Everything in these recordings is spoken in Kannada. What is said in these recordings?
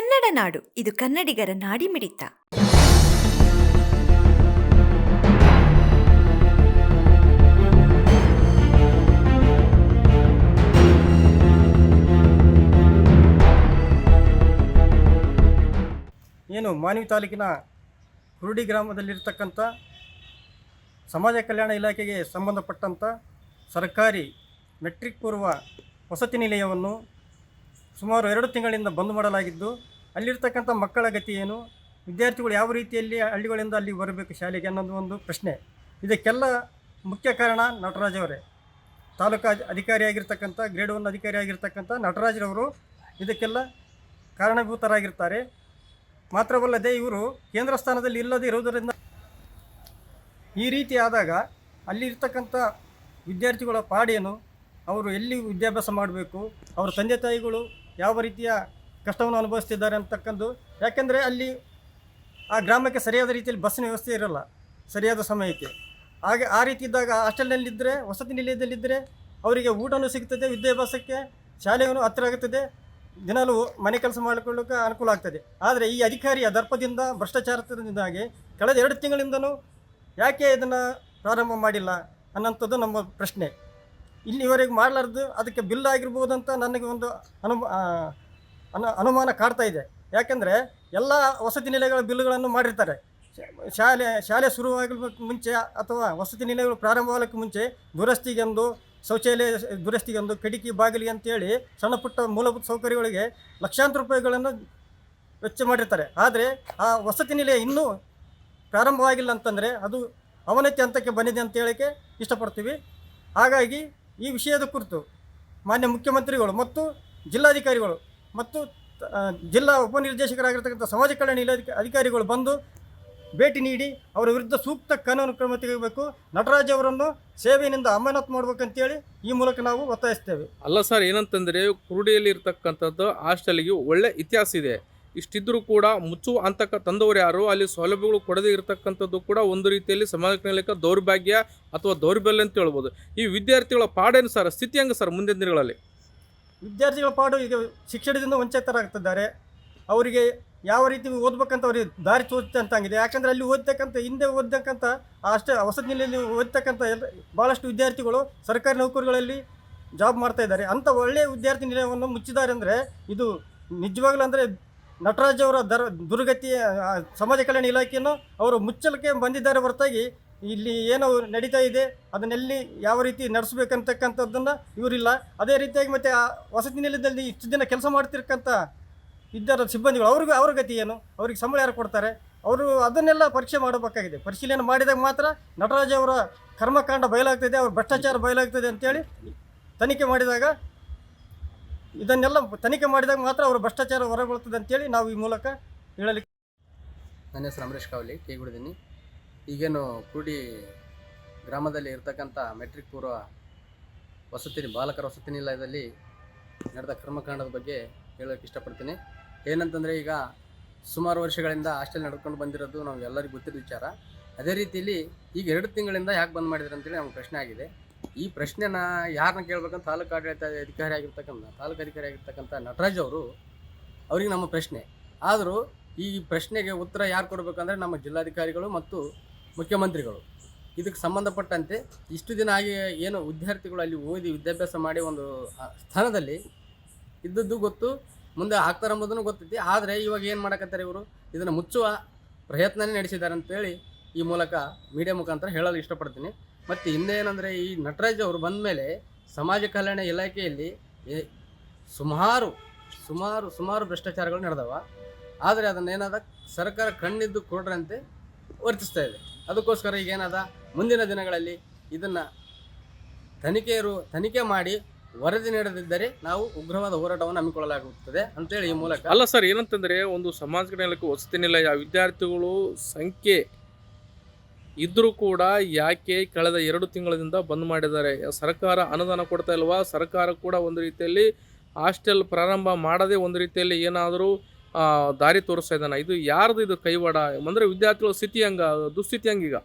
ಕನ್ನಡ ನಾಡು, ಇದು ಕನ್ನಡಿಗರ ನಾಡಿಮಿಡಿತ ಏನು, ಮಾನವಿ ತಾಲೂಕಿನ ಹುರುಡಿ ಗ್ರಾಮದಲ್ಲಿರ್ತಕ್ಕಂಥ ಸಮಾಜ ಕಲ್ಯಾಣ ಇಲಾಖೆಗೆ ಸಂಬಂಧಪಟ್ಟಂಥ ಸರ್ಕಾರಿ ಮೆಟ್ರಿಕ್ ಪೂರ್ವ ವಸತಿ ನಿಲಯವನ್ನು ಸುಮಾರು ಎರಡು ತಿಂಗಳಿಂದ ಬಂದ್ ಮಾಡಲಾಗಿದ್ದು, ಅಲ್ಲಿರ್ತಕ್ಕಂಥ ಮಕ್ಕಳ ಗತಿ ಏನು, ವಿದ್ಯಾರ್ಥಿಗಳು ಯಾವ ರೀತಿಯಲ್ಲಿ ಹಳ್ಳಿಗಳಿಂದ ಅಲ್ಲಿ ಬರಬೇಕು ಶಾಲೆಗೆ ಅನ್ನೋದು ಒಂದು ಪ್ರಶ್ನೆ. ಇದಕ್ಕೆಲ್ಲ ಮುಖ್ಯ ಕಾರಣ ನಟರಾಜ್ ಅವರೇ. ತಾಲೂಕಾ ಅಧಿ- ಅಧಿಕಾರಿಯಾಗಿರ್ತಕ್ಕಂಥ, ಗ್ರೇಡ್ ಒನ್ ಅಧಿಕಾರಿಯಾಗಿರ್ತಕ್ಕಂಥ ನಟರಾಜ್ರವರು ಇದಕ್ಕೆಲ್ಲ ಕಾರಣಭೂತರಾಗಿರ್ತಾರೆ. ಮಾತ್ರವಲ್ಲದೆ ಇವರು ಕೇಂದ್ರ ಸ್ಥಾನದಲ್ಲಿ ಇಲ್ಲದೆ ಇರುವುದರಿಂದ ಈ ರೀತಿ ಆದಾಗ ಅಲ್ಲಿರ್ತಕ್ಕಂಥ ವಿದ್ಯಾರ್ಥಿಗಳ ಪಾಡೇನು, ಅವರು ಎಲ್ಲಿ ವಿದ್ಯಾಭ್ಯಾಸ ಮಾಡಬೇಕು, ಅವರ ತಂದೆ ತಾಯಿಗಳು ಯಾವ ರೀತಿಯ ಕಷ್ಟವನ್ನು ಅನುಭವಿಸ್ತಿದ್ದಾರೆ ಅಂತಕ್ಕಂದು. ಯಾಕೆಂದರೆ ಅಲ್ಲಿ ಆ ಗ್ರಾಮಕ್ಕೆ ಸರಿಯಾದ ರೀತಿಯಲ್ಲಿ ಬಸ್ಸಿನ ವ್ಯವಸ್ಥೆ ಇರಲ್ಲ, ಸರಿಯಾದ ಸಮಯಕ್ಕೆ. ಹಾಗೆ ಆ ರೀತಿ ಇದ್ದಾಗ ಹಾಸ್ಟೆಲ್ನಲ್ಲಿದ್ದರೆ, ವಸತಿ ನಿಲಯದಲ್ಲಿದ್ದರೆ ಅವರಿಗೆ ಊಟನೂ ಸಿಗ್ತದೆ, ವಿದ್ಯಾಭ್ಯಾಸಕ್ಕೆ ಶಾಲೆಯನ್ನು ಹತ್ತಿರ ಆಗುತ್ತದೆ. ದಿನಾಲೂ ಮನೆ ಕೆಲಸ ಮಾಡಿಕೊಳ್ಳೋಕೆ ಅನುಕೂಲ ಆಗ್ತದೆ. ಆದರೆ ಈ ಅಧಿಕಾರಿಯ ದರ್ಪದಿಂದ, ಭ್ರಷ್ಟಾಚಾರದಿಂದಾಗಿ ಕಳೆದ ಎರಡು ತಿಂಗಳಿಂದನೂ ಯಾಕೆ ಇದನ್ನು ಪ್ರಾರಂಭ ಮಾಡಿಲ್ಲ ಅನ್ನೋಂಥದ್ದು ನಮ್ಮ ಪ್ರಶ್ನೆ. ಇಲ್ಲಿವರೆಗೆ ಮಾಡಲಾರ್ದು ಅದಕ್ಕೆ ಬಿಲ್ ಆಗಿರ್ಬೋದು ಅಂತ ನನಗೆ ಒಂದು ಅನು ಆ, ಅನು ಅನುಮಾನ ಕಾಡ್ತಾ ಇದೆ. ಯಾಕೆಂದರೆ ಎಲ್ಲ ವಸತಿ ನಿಲಯಗಳ ಬಿಲ್ಗಳನ್ನು ಮಾಡಿರ್ತಾರೆ. ಶಾಲೆ ಶಾಲೆ ಶುರುವಾಗಲಿಕ್ಕೆ ಮುಂಚೆ ಅಥವಾ ವಸತಿ ನಿಲಯಗಳು ಪ್ರಾರಂಭವಾಗಲಿಕ್ಕೆ ಮುಂಚೆ ದುರಸ್ತಿಗೆಂದು ಶೌಚಾಲಯ ದುರಸ್ತಿಗೆಂದು ಕಿಟಕಿ ಬಾಗಿಲಿಗೆ ಅಂತೇಳಿ ಸಣ್ಣ ಪುಟ್ಟ ಮೂಲಭೂತ ಸೌಕರ್ಯಗಳಿಗೆ ಲಕ್ಷಾಂತರ ರೂಪಾಯಿಗಳನ್ನು ವೆಚ್ಚ ಮಾಡಿರ್ತಾರೆ. ಆದರೆ ಆ ವಸತಿ ನಿಲಯ ಇನ್ನೂ ಪ್ರಾರಂಭವಾಗಿಲ್ಲ ಅಂತಂದರೆ ಅದು ಅವನತಿ ಹಂತಕ್ಕೆ ಬಂದಿದೆ ಅಂತ ಹೇಳೋಕ್ಕೆ ಇಷ್ಟಪಡ್ತೀವಿ. ಹಾಗಾಗಿ ಈ ವಿಷಯದ ಕುರಿತು ಮಾನ್ಯ ಮುಖ್ಯಮಂತ್ರಿಗಳು ಮತ್ತು ಜಿಲ್ಲಾಧಿಕಾರಿಗಳು ಮತ್ತು ಜಿಲ್ಲಾ ಉಪನಿರ್ದೇಶಕರಾಗಿರ್ತಕ್ಕಂಥ ಸಮಾಜ ಕಲ್ಯಾಣ ಇಲಾಖೆ ಅಧಿಕಾರಿಗಳು ಬಂದು ಭೇಟಿ ನೀಡಿ ಅವರ ವಿರುದ್ಧ ಸೂಕ್ತ ಕಾನೂನು ಕ್ರಮ ತೆಗೆಯಬೇಕು. ನಟರಾಜ್ ಅವರನ್ನು ಸೇವೆಯಿಂದ ಅಮಾನತ್ ಮಾಡ್ಬೇಕಂತೇಳಿ ಈ ಮೂಲಕ ನಾವು ಒತ್ತಾಯಿಸ್ತೇವೆ. ಅಲ್ಲ ಸರ್, ಏನಂತಂದರೆ ಕುರುಡಿಯಲ್ಲಿ ಇರ್ತಕ್ಕಂಥದ್ದು ಹಾಸ್ಟೆಲ್ಗೆ ಒಳ್ಳೆ ಇತಿಹಾಸ ಇದೆ. ಇಷ್ಟಿದ್ರೂ ಕೂಡ ಮುಚ್ಚುವ ಅಂತಕ ತಂದವರು ಯಾರು? ಅಲ್ಲಿ ಸೌಲಭ್ಯಗಳು ಕೊಡದೇ ಇರತಕ್ಕಂಥದ್ದು ಕೂಡ ಒಂದು ರೀತಿಯಲ್ಲಿ ಸಮಾಜಕ್ಕೆ ದೌರ್ಭಾಗ್ಯ ಅಥವಾ ದೌರ್ಬಲ್ಯ ಅಂತ ಹೇಳ್ಬೋದು. ಈ ವಿದ್ಯಾರ್ಥಿಗಳ ಪಾಡೇನು ಸರ್? ಸ್ಥಿತಿ ಹೆಂಗೆ ಸರ್ ಮುಂದಿನ ದಿನಗಳಲ್ಲಿ? ವಿದ್ಯಾರ್ಥಿಗಳ ಪಾಡು ಈಗ ಶಿಕ್ಷಣದಿಂದ ವಂಚಿತರಾಗ್ತಿದ್ದಾರೆ. ಅವರಿಗೆ ಯಾವ ರೀತಿ ಓದ್ಬೇಕಂತ ಅವ್ರಿಗೆ ದಾರಿ ತೋಚಂತಾಗಿದೆ ಯಾಕಂದರೆ ಅಲ್ಲಿ ಓದ್ತಕ್ಕಂಥ, ಹಿಂದೆ ಓದ್ತಕ್ಕಂಥ, ಅಷ್ಟೇ ವಸತಿ ನಿಲೆಯಲ್ಲಿ ಓದ್ತಕ್ಕಂಥ ಎಲ್ಲ ಭಾಳಷ್ಟು ವಿದ್ಯಾರ್ಥಿಗಳು ಸರ್ಕಾರಿ ನೌಕರಿಗಳಲ್ಲಿ ಜಾಬ್ ಮಾಡ್ತಾ ಇದ್ದಾರೆ. ಅಂಥ ಒಳ್ಳೆಯ ವಿದ್ಯಾರ್ಥಿ ನಿಲಯವನ್ನು ಮುಚ್ಚಿದ್ದಾರೆ ಅಂದರೆ ಇದು ನಿಜವಾಗ್ಲೂ ಅಂದರೆ ನಟರಾಜ್ ಅವರ ದರ, ದುರ್ಗತಿಯ ಸಮಾಜ ಕಲ್ಯಾಣ ಇಲಾಖೆಯನ್ನು ಅವರು ಮುಚ್ಚಲಿಕ್ಕೆ ಬಂದಿದ್ದಾರೆ ಹೊರತಾಗಿ ಇಲ್ಲಿ ಏನು ನಡೀತಾ ಇದೆ, ಅದನ್ನೆಲ್ಲಿ ಯಾವ ರೀತಿ ನಡೆಸಬೇಕಂತಕ್ಕಂಥದ್ದನ್ನು ಇವರಿಲ್ಲ. ಅದೇ ರೀತಿಯಾಗಿ ಮತ್ತು ಆ ವಸತಿ ನಿಲಯದಲ್ಲಿ ಇಷ್ಟು ದಿನ ಕೆಲಸ ಮಾಡ್ತಿರ್ತಕ್ಕಂಥ ಇದ್ದಾರ ಸಿಬ್ಬಂದಿಗಳು, ಅವ್ರಿಗೂ, ಅವ್ರ ಗತಿ ಏನು? ಅವ್ರಿಗೆ ಸಂಬಳ ಯಾರು ಕೊಡ್ತಾರೆ? ಅವರು ಅದನ್ನೆಲ್ಲ ಪರೀಕ್ಷೆ ಮಾಡಬೇಕಾಗಿದೆ. ಪರಿಶೀಲನೆ ಮಾಡಿದಾಗ ಮಾತ್ರ ನಟರಾಜ್ ಅವರ ಕರ್ಮಕಾಂಡ ಬಯಲಾಗ್ತದೆ, ಅವ್ರ ಭ್ರಷ್ಟಾಚಾರ ಬಯಲಾಗ್ತದೆ ಅಂತೇಳಿ ತನಿಖೆ ಮಾಡಿದಾಗ ಇದನ್ನೆಲ್ಲ ತನಿಖೆ ಮಾಡಿದಾಗ ಮಾತ್ರ ಅವರು ಭ್ರಷ್ಟಾಚಾರ ಹೊರಬೀಳ್ತದೆ ಅಂತೇಳಿ ನಾವು ಈ ಮೂಲಕ ಹೇಳಲಿಕ್ಕೆ ನನ್ನ ಹೆಸರು ಅಮರೇಶ್ ಕಾವಲಿ, ಕೈಗುಡಿದೀನಿ. ಈಗೇನು ಕೂಡಿ ಗ್ರಾಮದಲ್ಲಿ ಇರ್ತಕ್ಕಂಥ ಮೆಟ್ರಿಕ್ ಪೂರ್ವ ವಸತಿ, ಬಾಲಕರ ವಸತಿ ನಿಲಯದಲ್ಲಿ ನಡೆದ ಕರ್ಮಕಾಂಡದ ಬಗ್ಗೆ ಹೇಳೋಕ್ಕೆ ಇಷ್ಟಪಡ್ತೀನಿ. ಏನಂತಂದರೆ ಈಗ ಸುಮಾರು ವರ್ಷಗಳಿಂದ ಹಾಸ್ಟೆಲ್ ನಡ್ಕೊಂಡು ಬಂದಿರೋದು ನಾವು ಎಲ್ಲರಿಗೂ ಗೊತ್ತಿರೋ ವಿಚಾರ. ಅದೇ ರೀತಿಯಲ್ಲಿ ಈಗ ಎರಡು ತಿಂಗಳಿಂದ ಯಾಕೆ ಬಂದ್ ಮಾಡಿದ್ರು ಅಂತೇಳಿ ನಮ್ಗೆ ಪ್ರಶ್ನೆ ಆಗಿದೆ. ಈ ಪ್ರಶ್ನೆನ ಯಾರನ್ನ ಕೇಳ್ಬೇಕಂತ ತಾಲೂಕು ಆಡಳಿತ ಅಧಿಕಾರಿ ಆಗಿರ್ತಕ್ಕಂಥ, ತಾಲೂಕು ಅಧಿಕಾರಿ ಆಗಿರ್ತಕ್ಕಂಥ ನಟರಾಜ್ ಅವರು ಅವ್ರಿಗೆ ನಮ್ಮ ಪ್ರಶ್ನೆ. ಆದರೂ ಈ ಪ್ರಶ್ನೆಗೆ ಉತ್ತರ ಯಾರು ಕೊಡಬೇಕಂದ್ರೆ ನಮ್ಮ ಜಿಲ್ಲಾಧಿಕಾರಿಗಳು ಮತ್ತು ಮುಖ್ಯಮಂತ್ರಿಗಳು. ಇದಕ್ಕೆ ಸಂಬಂಧಪಟ್ಟಂತೆ ಇಷ್ಟು ದಿನ ಆಗಿ ಏನು ವಿದ್ಯಾರ್ಥಿಗಳು ಅಲ್ಲಿ ಓದಿ ವಿದ್ಯಾಭ್ಯಾಸ ಮಾಡಿ ಒಂದು ಸ್ಥಾನದಲ್ಲಿ ಇದ್ದದ್ದು ಗೊತ್ತು, ಮುಂದೆ ಆಗ್ತಾರೆ ಅಂಬುದನ್ನು ಗೊತ್ತೈತಿ. ಆದರೆ ಇವಾಗ ಏನು ಮಾಡಕತ್ತಾರೆ ಇವರು? ಇದನ್ನು ಮುಚ್ಚುವ ಪ್ರಯತ್ನನೇ ನಡೆಸಿದ್ದಾರೆ ಅಂತೇಳಿ ಈ ಮೂಲಕ ಮೀಡಿಯಾ ಮುಖಾಂತರ ಹೇಳಲು ಇಷ್ಟಪಡ್ತೀನಿ. ಮತ್ತು ಇನ್ನೇನೆಂದರೆ ಈ ನಟರಾಜ್ ಅವರು ಬಂದ ಮೇಲೆ ಸಮಾಜ ಕಲ್ಯಾಣ ಇಲಾಖೆಯಲ್ಲಿ ಸುಮಾರು ಸುಮಾರು ಸುಮಾರು ಭ್ರಷ್ಟಾಚಾರಗಳು ನಡೆದವ. ಆದರೆ ಅದನ್ನೇನಾದ ಸರ್ಕಾರ ಕಣ್ಣಿದ್ದು ಕೊಡ್ರಂತೆ ವರ್ತಿಸ್ತಾ ಇದೆ. ಅದಕ್ಕೋಸ್ಕರ ಈಗ ಏನದ ಮುಂದಿನ ದಿನಗಳಲ್ಲಿ ಇದನ್ನು ತನಿಖೆಯರು ತನಿಖೆ ಮಾಡಿ ವರದಿ ನೀಡದಿದ್ದರೆ ನಾವು ಉಗ್ರವಾದ ಹೋರಾಟವನ್ನು ಹಮ್ಮಿಕೊಳ್ಳಲಾಗುತ್ತದೆ ಅಂತೇಳಿ ಈ ಮೂಲಕ ಅಲ್ಲ ಸರ್, ಏನಂತಂದರೆ ಒಂದು ಸಮಾಜ ವಸತಿ ನಿಲಯ, ವಿದ್ಯಾರ್ಥಿಗಳು ಸಂಖ್ಯೆ ಇದ್ರೂ ಕೂಡ ಯಾಕೆ ಕಳೆದ ಎರಡು ತಿಂಗಳಿಂದ ಬಂದ್ ಮಾಡಿದ್ದಾರೆ? ಸರ್ಕಾರ ಅನುದಾನ ಕೊಡ್ತಾ ಇಲ್ವಾ? ಸರ್ಕಾರ ಕೂಡ ಒಂದು ರೀತಿಯಲ್ಲಿ ಹಾಸ್ಟೆಲ್ ಪ್ರಾರಂಭ ಮಾಡದೇ ಒಂದು ರೀತಿಯಲ್ಲಿ ಏನಾದರೂ ದಾರಿ ತೋರಿಸ್ತಾ ಇದ್ದಾನೆ. ಇದು ಯಾರ್ದು ಇದು ಕೈವಾಡ? ಅಂದರೆ ವಿದ್ಯಾರ್ಥಿಗಳ ಸ್ಥಿತಿ ಹಂಗ, ದುಸ್ಥಿತಿ ಹಂಗೀಗ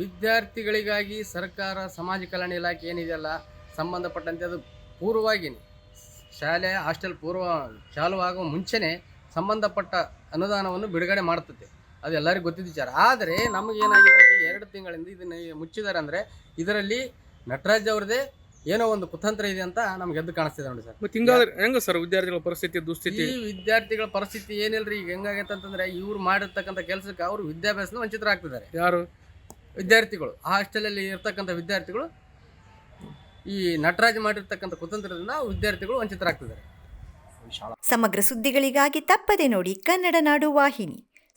ವಿದ್ಯಾರ್ಥಿಗಳಿಗಾಗಿ ಸರ್ಕಾರ, ಸಮಾಜ ಕಲ್ಯಾಣ ಇಲಾಖೆ ಏನಿದೆಯಲ್ಲ, ಸಂಬಂಧಪಟ್ಟಂತೆ ಅದು ಪೂರ್ವವಾಗಿ ಶಾಲೆ, ಹಾಸ್ಟೆಲ್ ಪೂರ್ವ ಚಾಲು ಆಗುವ ಮುಂಚೆನೇ ಸಂಬಂಧಪಟ್ಟ ಅನುದಾನವನ್ನು ಬಿಡುಗಡೆ ಮಾಡ್ತದೆ ಅದು ಎಲ್ಲರಿಗೂ ಗೊತ್ತಿದ್ದ ವಿಚಾರ. ಆದರೆ ನಮಗೇನಾಗಿದೆ ಅಂದರೆ ಎರಡು ತಿಂಗಳಿಂದ ಇದನ್ನ ಮುಚ್ಚಿದ್ದಾರೆ ಅಂದರೆ ಇದರಲ್ಲಿ ನಟರಾಜ್ ಅವ್ರದ್ದೇ ಏನೋ ಒಂದು ಕುತಂತ್ರ ಇದೆ ಅಂತ ನಮ್ಗೆ ಎದ್ದು ಕಾಣಿಸ್ತಿದೆ ನೋಡಿ ಸರ್. ಮತ್ತೆ ಹಿಂಗಾದ್ರೆ ಹೆಂಗ ಸರ್ ವಿದ್ಯಾರ್ಥಿಗಳ ಪರಿಸ್ಥಿತಿ ದುಸ್ಥಿತಿ? ಈ ವಿದ್ಯಾರ್ಥಿಗಳ ಪರಿಸ್ಥಿತಿ ಏನಿಲ್ರಿ ಈಗ ಹೆಂಗಾಗೈತೆ ಅಂತಂದ್ರೆ ಇವ್ರು ಮಾಡಿರ್ತಕ್ಕಂಥ ಕೆಲಸಕ್ಕೆ ಅವರು ವಿದ್ಯಾಭ್ಯಾಸನ ವಂಚಿತರಾಗ್ತಿದ್ದಾರೆ ಯಾರು? ವಿದ್ಯಾರ್ಥಿಗಳು ಆ ಹಾಸ್ಟೆಲಲ್ಲಿ ಇರ್ತಕ್ಕಂಥ ವಿದ್ಯಾರ್ಥಿಗಳು ಈ ನಟರಾಜ್ ಮಾಡಿರ್ತಕ್ಕಂಥ ಕುತಂತ್ರದಿಂದ ವಿದ್ಯಾರ್ಥಿಗಳು ವಂಚಿತರಾಗ್ತಿದ್ದಾರೆ ಸಮಗ್ರ ಸುದ್ದಿಗಳಿಗಾಗಿ ತಪ್ಪದೆ ನೋಡಿ ಕನ್ನಡ ನಾಡು ವಾಹಿನಿ.